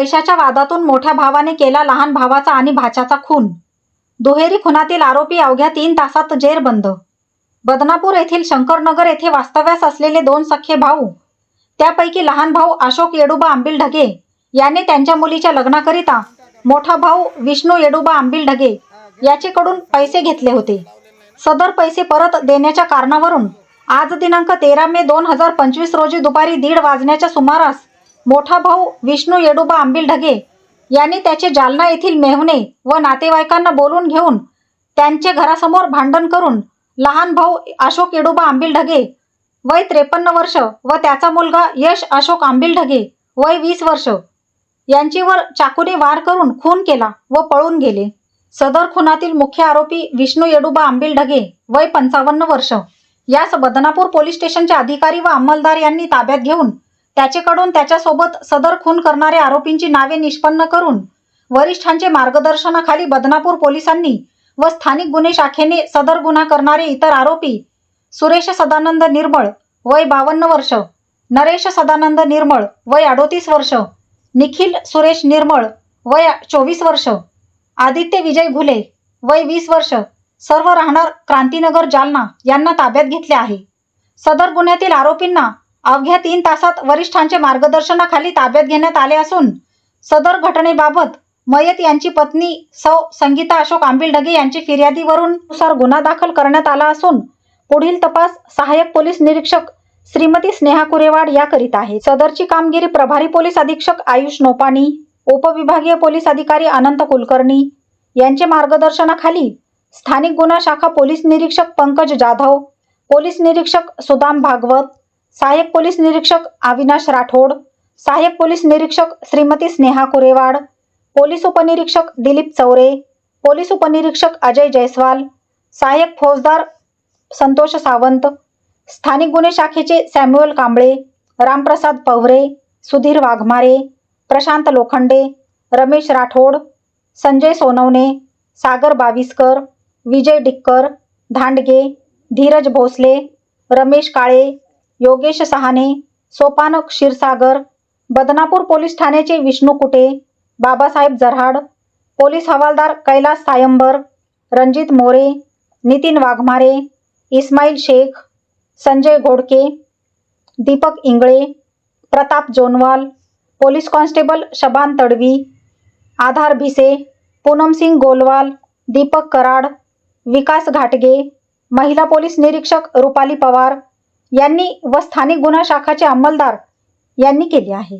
पैशाच्या वादातून मोठ्या भावाने केला लहान भावाचा आणि भाच्याचा खून. दुहेरी खुनातील आरोपी अवघ्या तीन तासात जेरबंद बदनापूर येथील शंकरनगर येथे वास्तव्यास असलेले दोन सख्खे भाऊ त्यापैकी लहान भाऊ अशोक येडुबा आंबिल ढगे याने त्यांच्या मुलीच्या लग्नाकरिता मोठा भाऊ विष्णू येडुबा आंबिल ढगे याचेकडून पैसे घेतले होते. सदर पैसे परत देण्याच्या कारणावरून आज दिनांक तेरा मे दोन हजार पंचवीस रोजी दुपारी दीड वाजण्याच्या सुमारास मोठा भाऊ विष्णू येडुबा आंबिल ढगे यांनी त्याचे जालना येथील मेहुणे व नातेवाईकांना बोलून घेऊन त्यांचे घरासमोर भांडण करून लहान भाऊ अशोक येडुबा आंबिल ढगे वय त्रेपन्न वर्ष व त्याचा मुलगा यश अशोक आंबिल ढगे वय वीस वर्ष यांचीवर चाकूने वार करून खून केला व पळून गेले. सदर खुनातील मुख्य आरोपी विष्णू येडुबा आंबिल ढगे वय पंचावन्न वर्ष. यास बदनापूर पोलीस स्टेशनचे अधिकारी व अंमलदार यांनी ताब्यात घेऊन त्याचेकडून त्याच्यासोबत सदर खून करणाऱ्या आरोपींची नावे निष्पन्न करून वरिष्ठांचे मार्गदर्शनाखाली बदनापूर पोलिसांनी व स्थानिक गुन्हे शाखेने सदर गुन्हा करणारे इतर आरोपी सुरेश सदानंद निर्मळ वय बावन्न वर्ष नरेश सदानंद निर्मळ वय अडोतीस वर्ष निखिल सुरेश निर्मळ वय चोवीस वर्ष आदित्य विजय घुले वय वीस वर्ष सर्व राहणार क्रांतीनगर जालना यांना ताब्यात घेतले आहे. सदर गुन्ह्यातील आरोपींना अवघ्या तीन तासात वरिष्ठांचे मार्गदर्शनाखाली ताब्यात घेण्यात आले असून सदर घटनेबाबत मयत यांची पत्नी सौ संगीता अशोक आंबिल ढगे यांची फिर्यादीवरून नुसार गुन्हा दाखल करण्यात आला असून पुढील तपास सहाय्यक पोलीस निरीक्षक श्रीमती स्नेहा कुरेवाड या करीत आहे. सदरची कामगिरी प्रभारी पोलीस अधीक्षक आयुष नोपाणी उपविभागीय पोलीस अधिकारी अनंत कुलकर्णी यांचे मार्गदर्शनाखाली स्थानिक गुन्हा शाखा पोलीस निरीक्षक पंकज जाधव पोलीस निरीक्षक सुदाम भागवत सहाय्यक पोलीस निरीक्षक अविनाश राठोड सहाय्यक पोलीस निरीक्षक श्रीमती स्नेहा कुरेवाड पोलीस उपनिरीक्षक दिलीप चौरे पोलीस उपनिरीक्षक अजय जयस्वाल सहाय्यक फौजदार संतोष सावंत स्थानिक गुन्हे शाखेचे सॅम्युअल कांबळे रामप्रसाद पवरे सुधीर वाघमारे प्रशांत लोखंडे रमेश राठोड संजय सोनवणे सागर बाविस्कर विजय डिक्कर धांडगे धीरज भोसले रमेश काळे योगेश सहाने सोपान क्षीरसागर बदनापूर पोलीस ठाण्याचे विष्णू कुटे बाबासाहेब जरहाड पोलीस हवालदार कैलास सायंबर रणजित मोरे नितीन वाघमारे इस्माईल शेख संजय घोडके दीपक इंगळे प्रताप जोनवाल पोलीस कॉन्स्टेबल शबान तडवी आधार भिसे पूनमसिंग गोलवाल दीपक कराड विकास घाटगे महिला पोलीस निरीक्षक रुपाली पवार यांनी व स्थानिक गुन्हा शाखाचे अंमलदार यांनी केले आहे.